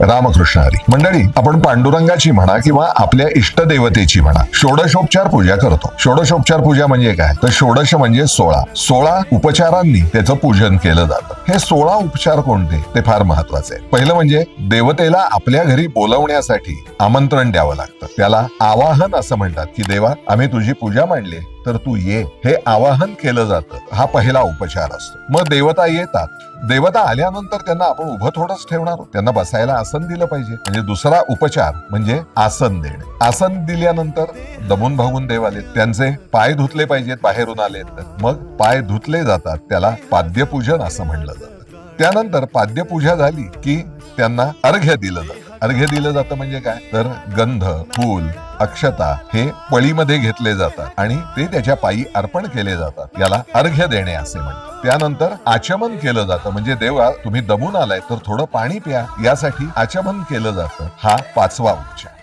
रामकृष्ण हरी. मंडळी आपण पांडुरंगाची म्हणा किंवा आपल्या इष्टदेवतेची म्हणा षोडशोपचार पूजा करतो. षोडशोपचार पूजा म्हणजे काय? तर षोडश म्हणजे सोळा. सोळा उपचारांनी त्याचं पूजन केलं जातं. हे सोळा उपचार कोणते? ते फार महत्त्वाचे आहे पहिलं म्हणजे देवतेला आपल्या घरी बोलवण्यासाठी आमंत्रण द्यावं लागतं. त्याला आवाहन असं म्हणतात की देवा आम्ही तुझी पूजा मांडली तर तू ये. हे आवाहन केलं जातं. हा पहिला उपचार असतो. मग देवता येतात. देवता आल्यानंतर त्यांना आपण उभं थोडंच ठेवणार आहोत. त्यांना बसायला आसन दिलं पाहिजे. म्हणजे दुसरा उपचार म्हणजे आसन देणे. आसन दिल्यानंतर दमून भागून देव आले त्यांचे पाय धुतले पाहिजेत बाहेरून आले तर. मग पाय धुतले जातात. त्याला पाद्यपूजन असं म्हणलं जातं. त्यानंतर पाद्यपूजा झाली की त्यांना अर्घ्य दिलं जातं. अर्घ्य दिलं जातं म्हणजे काय? तर गंध फूल अक्षता हे पळीमध्ये घेतले जातात आणि ते त्याच्या पायी अर्पण केले जातात. याला अर्घ्य देणे असे म्हणतात. त्यानंतर आचमन केलं जातं. म्हणजे देवा तुम्ही दमून आलाय तर थोडं पाणी प्या. यासाठी आचमन केलं जातं. हा पाचवा उपचार